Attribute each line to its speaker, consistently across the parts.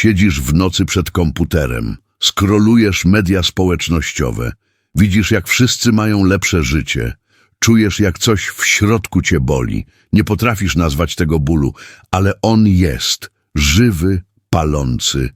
Speaker 1: Siedzisz w nocy przed komputerem, skrolujesz media społecznościowe, widzisz jak wszyscy mają lepsze życie, czujesz jak coś w środku cię boli, nie potrafisz nazwać tego bólu, ale on jest, żywy, palący.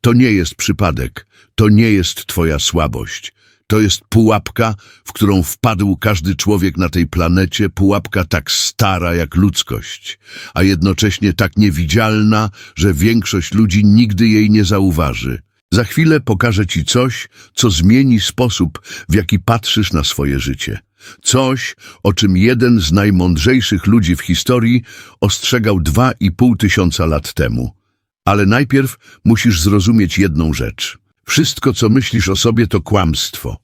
Speaker 1: To nie jest przypadek, to nie jest twoja słabość. To jest pułapka, w którą wpadł każdy człowiek na tej planecie, pułapka tak stara jak ludzkość, a jednocześnie tak niewidzialna, że większość ludzi nigdy jej nie zauważy. Za chwilę pokażę ci coś, co zmieni sposób, w jaki patrzysz na swoje życie. Coś, o czym jeden z najmądrzejszych ludzi w historii ostrzegał dwa i pół tysiąca lat temu. Ale najpierw musisz zrozumieć jedną rzecz. Wszystko, co myślisz o sobie, to kłamstwo.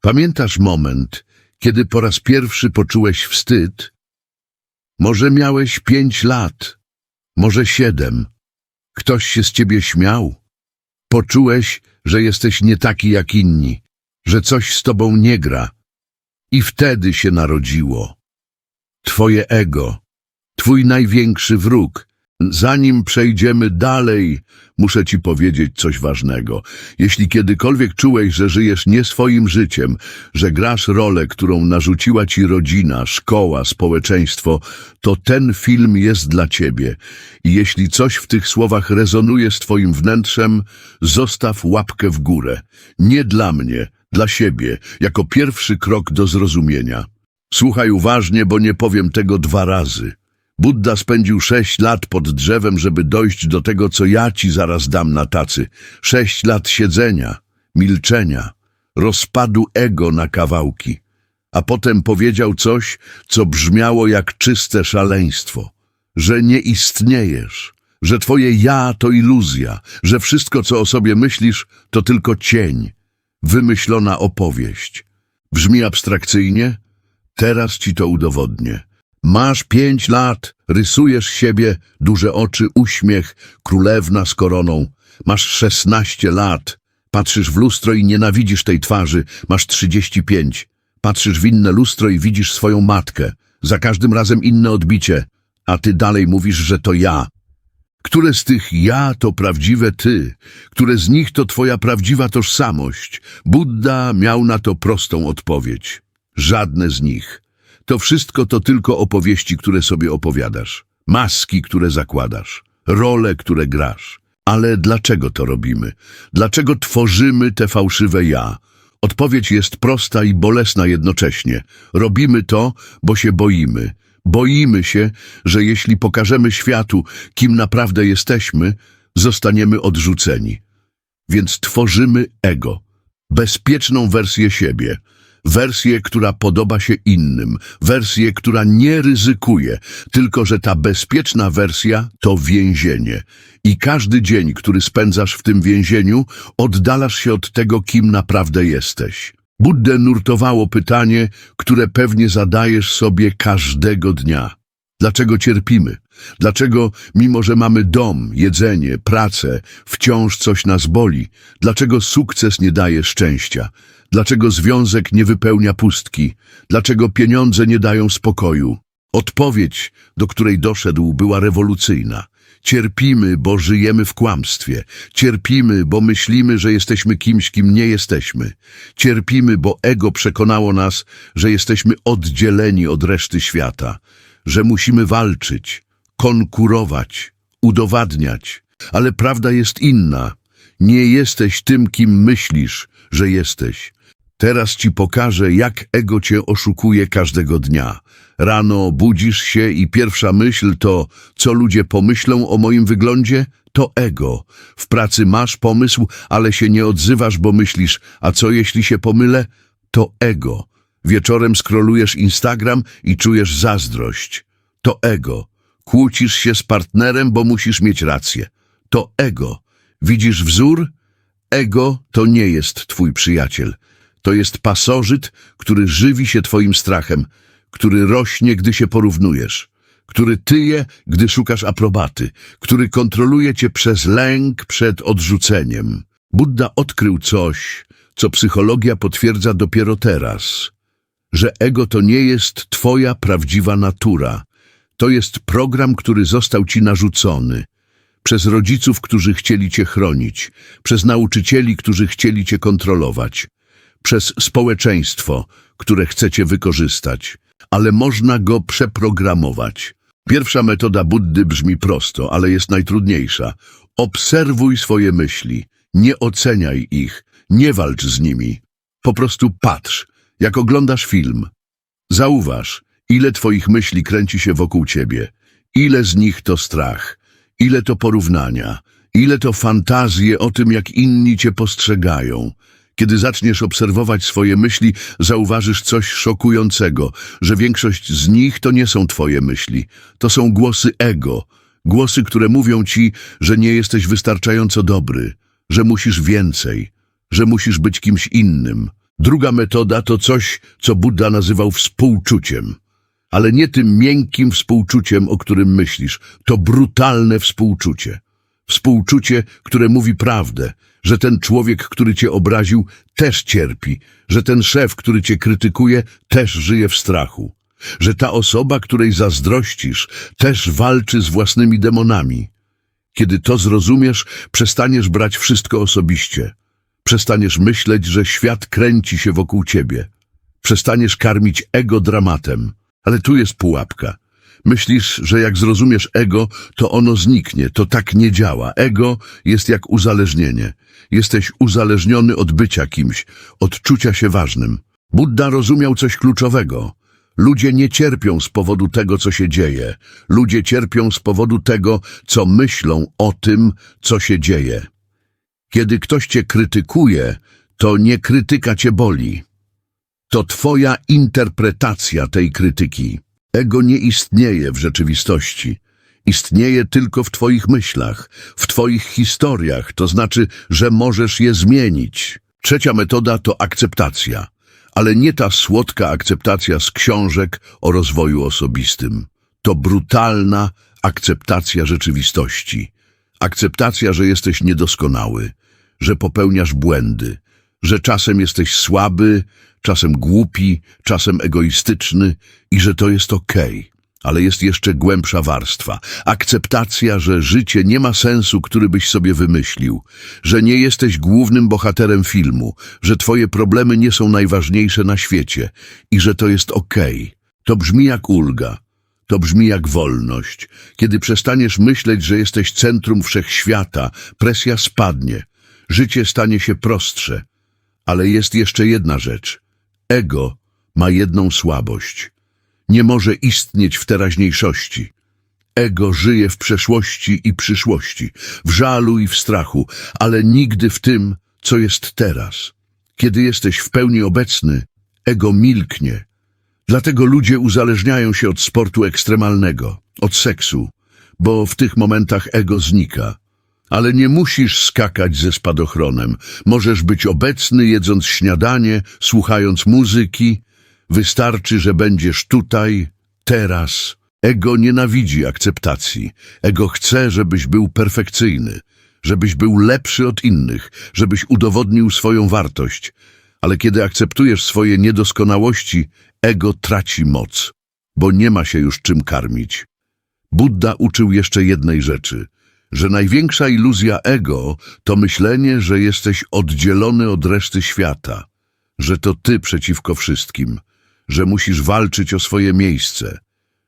Speaker 1: Pamiętasz moment, kiedy po raz pierwszy poczułeś wstyd? Może miałeś pięć lat, może siedem. Ktoś się z ciebie śmiał. Poczułeś, że jesteś nie taki jak inni, że coś z tobą nie gra. I wtedy się narodziło. Twoje ego, twój największy wróg. Zanim przejdziemy dalej, muszę ci powiedzieć coś ważnego. Jeśli kiedykolwiek czułeś, że żyjesz nie swoim życiem, że grasz rolę, którą narzuciła ci rodzina, szkoła, społeczeństwo, to ten film jest dla ciebie. I jeśli coś w tych słowach rezonuje z twoim wnętrzem, zostaw łapkę w górę. Nie dla mnie, dla siebie, jako pierwszy krok do zrozumienia. Słuchaj uważnie, bo nie powiem tego dwa razy. Buddha spędził sześć lat pod drzewem, żeby dojść do tego, co ja ci zaraz dam na tacy. Sześć lat siedzenia, milczenia, rozpadu ego na kawałki. A potem powiedział coś, co brzmiało jak czyste szaleństwo. Że nie istniejesz, że twoje ja to iluzja, że wszystko, co o sobie myślisz, to tylko cień, wymyślona opowieść. Brzmi abstrakcyjnie? Teraz ci to udowodnię. Masz pięć lat, rysujesz siebie, duże oczy, uśmiech, królewna z koroną. Masz szesnaście lat, patrzysz w lustro i nienawidzisz tej twarzy. Masz trzydzieści pięć. Patrzysz w inne lustro i widzisz swoją matkę. Za każdym razem inne odbicie, a ty dalej mówisz, że to ja. Które z tych ja to prawdziwe ty? Które z nich to twoja prawdziwa tożsamość? Buddha miał na to prostą odpowiedź. Żadne z nich. To wszystko to tylko opowieści, które sobie opowiadasz, maski, które zakładasz, role, które grasz. Ale dlaczego to robimy? Dlaczego tworzymy te fałszywe ja? Odpowiedź jest prosta i bolesna jednocześnie. Robimy to, bo się boimy. Boimy się, że jeśli pokażemy światu, kim naprawdę jesteśmy, zostaniemy odrzuceni. Więc tworzymy ego, bezpieczną wersję siebie – wersję, która podoba się innym, wersję, która nie ryzykuje, tylko że ta bezpieczna wersja to więzienie. I każdy dzień, który spędzasz w tym więzieniu, oddalasz się od tego, kim naprawdę jesteś. Buddę nurtowało pytanie, które pewnie zadajesz sobie każdego dnia. Dlaczego cierpimy? Dlaczego, mimo że mamy dom, jedzenie, pracę, wciąż coś nas boli? Dlaczego sukces nie daje szczęścia? Dlaczego związek nie wypełnia pustki? Dlaczego pieniądze nie dają spokoju? Odpowiedź, do której doszedł, była rewolucyjna. Cierpimy, bo żyjemy w kłamstwie. Cierpimy, bo myślimy, że jesteśmy kimś, kim nie jesteśmy. Cierpimy, bo ego przekonało nas, że jesteśmy oddzieleni od reszty świata, że musimy walczyć, konkurować, udowadniać. Ale prawda jest inna. Nie jesteś tym, kim myślisz, że jesteś. Teraz ci pokażę, jak ego cię oszukuje każdego dnia. Rano budzisz się i pierwsza myśl to, co ludzie pomyślą o moim wyglądzie? To ego. W pracy masz pomysł, ale się nie odzywasz, bo myślisz, a co jeśli się pomylę? To ego. Wieczorem skrolujesz Instagram i czujesz zazdrość. To ego. Kłócisz się z partnerem, bo musisz mieć rację. To ego. Widzisz wzór? Ego to nie jest twój przyjaciel. To jest pasożyt, który żywi się twoim strachem, który rośnie, gdy się porównujesz, który tyje, gdy szukasz aprobaty, który kontroluje cię przez lęk przed odrzuceniem. Buddha odkrył coś, co psychologia potwierdza dopiero teraz, że ego to nie jest twoja prawdziwa natura. To jest program, który został ci narzucony – przez rodziców, którzy chcieli cię chronić, przez nauczycieli, którzy chcieli cię kontrolować, przez społeczeństwo, które chcecie wykorzystać, ale można go przeprogramować. Pierwsza metoda Buddy brzmi prosto, ale jest najtrudniejsza. Obserwuj swoje myśli, nie oceniaj ich, nie walcz z nimi. Po prostu patrz, jak oglądasz film. Zauważ, ile twoich myśli kręci się wokół ciebie, ile z nich to strach, ile to porównania, ile to fantazje o tym, jak inni cię postrzegają. Kiedy zaczniesz obserwować swoje myśli, zauważysz coś szokującego, że większość z nich to nie są twoje myśli, to są głosy ego, głosy, które mówią ci, że nie jesteś wystarczająco dobry, że musisz więcej, że musisz być kimś innym. Druga metoda to coś, co Buddha nazywał współczuciem. Ale nie tym miękkim współczuciem, o którym myślisz. To brutalne współczucie. Współczucie, które mówi prawdę, że ten człowiek, który cię obraził, też cierpi, że ten szef, który cię krytykuje, też żyje w strachu, że ta osoba, której zazdrościsz, też walczy z własnymi demonami. Kiedy to zrozumiesz, przestaniesz brać wszystko osobiście. Przestaniesz myśleć, że świat kręci się wokół ciebie. Przestaniesz karmić ego dramatem. Ale tu jest pułapka. Myślisz, że jak zrozumiesz ego, to ono zniknie. To tak nie działa. Ego jest jak uzależnienie. Jesteś uzależniony od bycia kimś, od czucia się ważnym. Buddha rozumiał coś kluczowego. Ludzie nie cierpią z powodu tego, co się dzieje. Ludzie cierpią z powodu tego, co myślą o tym, co się dzieje. Kiedy ktoś cię krytykuje, to nie krytyka cię boli. To twoja interpretacja tej krytyki. Ego nie istnieje w rzeczywistości. Istnieje tylko w twoich myślach, w twoich historiach, to znaczy, że możesz je zmienić. Trzecia metoda to akceptacja, ale nie ta słodka akceptacja z książek o rozwoju osobistym. To brutalna akceptacja rzeczywistości. Akceptacja, że jesteś niedoskonały, że popełniasz błędy, że czasem jesteś słaby, czasem głupi, czasem egoistyczny i że to jest okej. Ale jest jeszcze głębsza warstwa. Akceptacja, że życie nie ma sensu, który byś sobie wymyślił, że nie jesteś głównym bohaterem filmu, że twoje problemy nie są najważniejsze na świecie i że to jest okej. To brzmi jak ulga. To brzmi jak wolność. Kiedy przestaniesz myśleć, że jesteś centrum wszechświata, presja spadnie. Życie stanie się prostsze. Ale jest jeszcze jedna rzecz. Ego ma jedną słabość. Nie może istnieć w teraźniejszości. Ego żyje w przeszłości i przyszłości, w żalu i w strachu, ale nigdy w tym, co jest teraz. Kiedy jesteś w pełni obecny, ego milknie. Dlatego ludzie uzależniają się od sportu ekstremalnego, od seksu, bo w tych momentach ego znika. Ale nie musisz skakać ze spadochronem. Możesz być obecny, jedząc śniadanie, słuchając muzyki. Wystarczy, że będziesz tutaj, teraz. Ego nienawidzi akceptacji. Ego chce, żebyś był perfekcyjny, żebyś był lepszy od innych, żebyś udowodnił swoją wartość. Ale kiedy akceptujesz swoje niedoskonałości, ego traci moc, bo nie ma się już czym karmić. Buddha uczył jeszcze jednej rzeczy – że największa iluzja ego to myślenie, że jesteś oddzielony od reszty świata, że to ty przeciwko wszystkim, że musisz walczyć o swoje miejsce,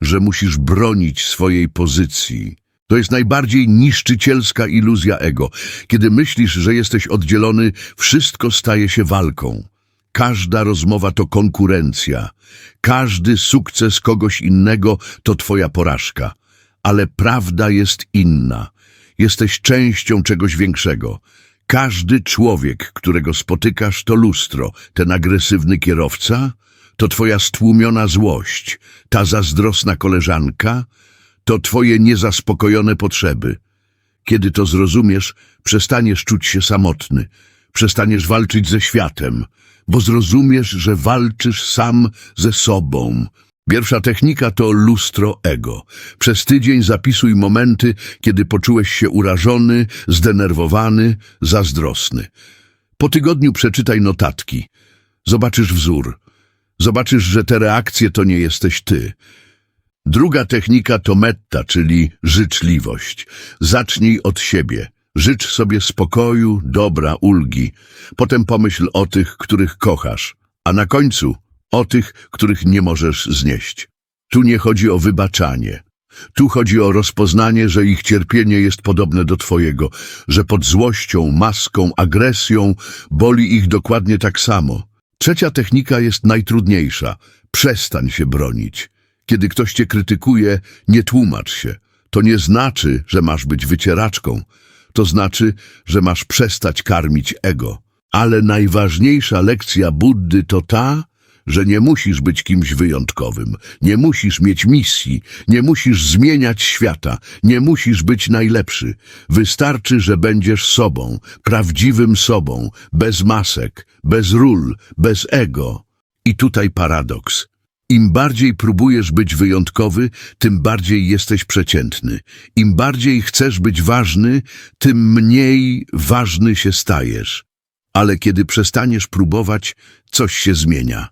Speaker 1: że musisz bronić swojej pozycji. To jest najbardziej niszczycielska iluzja ego. Kiedy myślisz, że jesteś oddzielony, wszystko staje się walką. Każda rozmowa to konkurencja. Każdy sukces kogoś innego to twoja porażka. Ale prawda jest inna. Jesteś częścią czegoś większego. Każdy człowiek, którego spotykasz, to lustro. Ten agresywny kierowca to twoja stłumiona złość. Ta zazdrosna koleżanka to twoje niezaspokojone potrzeby. Kiedy to zrozumiesz, przestaniesz czuć się samotny. Przestaniesz walczyć ze światem, bo zrozumiesz, że walczysz sam ze sobą. Pierwsza technika to lustro ego. Przez tydzień zapisuj momenty, kiedy poczułeś się urażony, zdenerwowany, zazdrosny. Po tygodniu przeczytaj notatki. Zobaczysz wzór. Zobaczysz, że te reakcje to nie jesteś ty. Druga technika to metta, czyli życzliwość. Zacznij od siebie. Życz sobie spokoju, dobra, ulgi. Potem pomyśl o tych, których kochasz, a na końcu o tych, których nie możesz znieść. Tu nie chodzi o wybaczanie. Tu chodzi o rozpoznanie, że ich cierpienie jest podobne do Twojego, że pod złością, maską, agresją boli ich dokładnie tak samo. Trzecia technika jest najtrudniejsza. Przestań się bronić. Kiedy ktoś Cię krytykuje, nie tłumacz się. To nie znaczy, że masz być wycieraczką. To znaczy, że masz przestać karmić ego. Ale najważniejsza lekcja Buddy to ta, że nie musisz być kimś wyjątkowym, nie musisz mieć misji, nie musisz zmieniać świata, nie musisz być najlepszy. Wystarczy, że będziesz sobą, prawdziwym sobą, bez masek, bez ról, bez ego. I tutaj paradoks. Im bardziej próbujesz być wyjątkowy, tym bardziej jesteś przeciętny. Im bardziej chcesz być ważny, tym mniej ważny się stajesz. Ale kiedy przestaniesz próbować, coś się zmienia.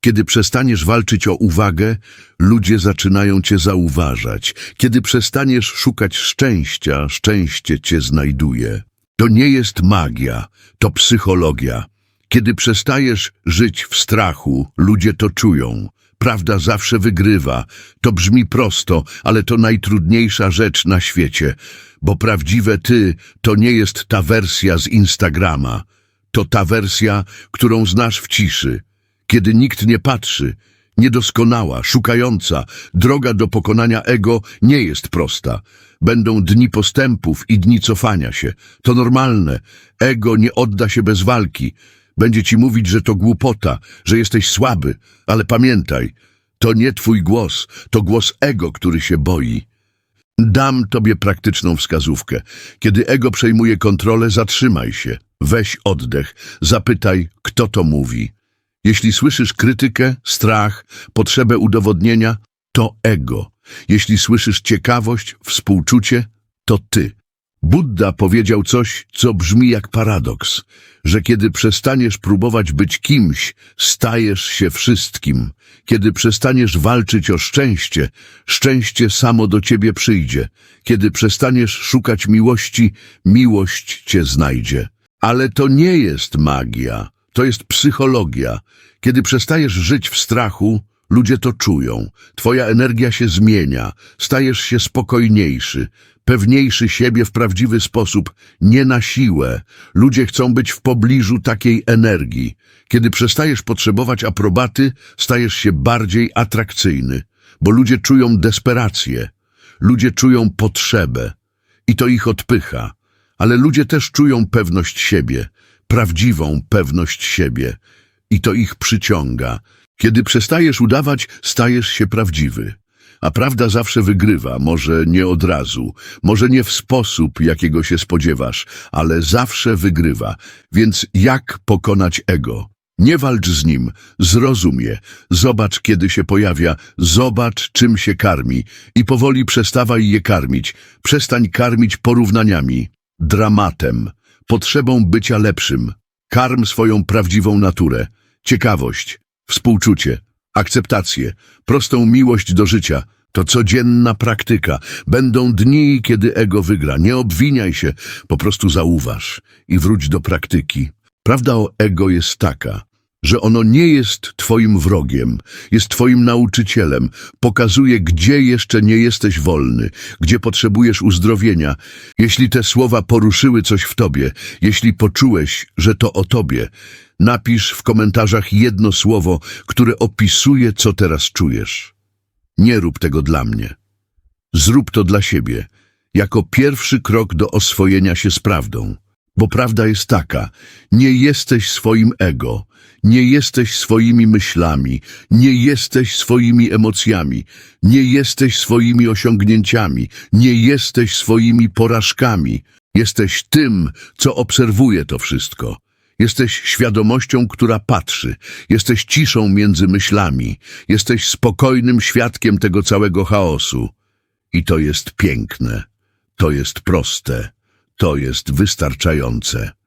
Speaker 1: Kiedy przestaniesz walczyć o uwagę, ludzie zaczynają cię zauważać. Kiedy przestaniesz szukać szczęścia, szczęście cię znajduje. To nie jest magia, to psychologia. Kiedy przestajesz żyć w strachu, ludzie to czują. Prawda zawsze wygrywa. To brzmi prosto, ale to najtrudniejsza rzecz na świecie, bo prawdziwe ty to nie jest ta wersja z Instagrama. To ta wersja, którą znasz w ciszy, kiedy nikt nie patrzy. Niedoskonała, szukająca, droga do pokonania ego nie jest prosta. Będą dni postępów i dni cofania się. To normalne. Ego nie odda się bez walki. Będzie ci mówić, że to głupota, że jesteś słaby, ale pamiętaj, to nie twój głos, to głos ego, który się boi. Dam tobie praktyczną wskazówkę. Kiedy ego przejmuje kontrolę, zatrzymaj się. Weź oddech, zapytaj, kto to mówi. Jeśli słyszysz krytykę, strach, potrzebę udowodnienia, to ego. Jeśli słyszysz ciekawość, współczucie, to ty. Buddha powiedział coś, co brzmi jak paradoks, że kiedy przestaniesz próbować być kimś, stajesz się wszystkim. Kiedy przestaniesz walczyć o szczęście, szczęście samo do ciebie przyjdzie. Kiedy przestaniesz szukać miłości, miłość cię znajdzie. Ale to nie jest magia, to jest psychologia. Kiedy przestajesz żyć w strachu, ludzie to czują. Twoja energia się zmienia, stajesz się spokojniejszy, pewniejszy siebie w prawdziwy sposób, nie na siłę. Ludzie chcą być w pobliżu takiej energii. Kiedy przestajesz potrzebować aprobaty, stajesz się bardziej atrakcyjny, bo ludzie czują desperację, ludzie czują potrzebę i to ich odpycha. Ale ludzie też czują pewność siebie, prawdziwą pewność siebie i to ich przyciąga. Kiedy przestajesz udawać, stajesz się prawdziwy. A prawda zawsze wygrywa, może nie od razu, może nie w sposób, jakiego się spodziewasz, ale zawsze wygrywa. Więc jak pokonać ego? Nie walcz z nim, zrozum je, zobacz kiedy się pojawia, zobacz czym się karmi i powoli przestawaj je karmić. Przestań karmić porównaniami, dramatem, potrzebą bycia lepszym. Karm swoją prawdziwą naturę, ciekawość, współczucie, akceptację, prostą miłość do życia. To codzienna praktyka. Będą dni, kiedy ego wygra. Nie obwiniaj się, po prostu zauważ i wróć do praktyki. Prawda o ego jest taka, że ono nie jest twoim wrogiem, jest twoim nauczycielem, pokazuje, gdzie jeszcze nie jesteś wolny, gdzie potrzebujesz uzdrowienia. Jeśli te słowa poruszyły coś w tobie, jeśli poczułeś, że to o tobie, napisz w komentarzach jedno słowo, które opisuje, co teraz czujesz. Nie rób tego dla mnie. Zrób to dla siebie, jako pierwszy krok do oswojenia się z prawdą. Bo prawda jest taka, nie jesteś swoim ego, nie jesteś swoimi myślami, nie jesteś swoimi emocjami, nie jesteś swoimi osiągnięciami, nie jesteś swoimi porażkami. Jesteś tym, co obserwuje to wszystko. Jesteś świadomością, która patrzy. Jesteś ciszą między myślami. Jesteś spokojnym świadkiem tego całego chaosu. I to jest piękne. To jest proste. To jest wystarczające.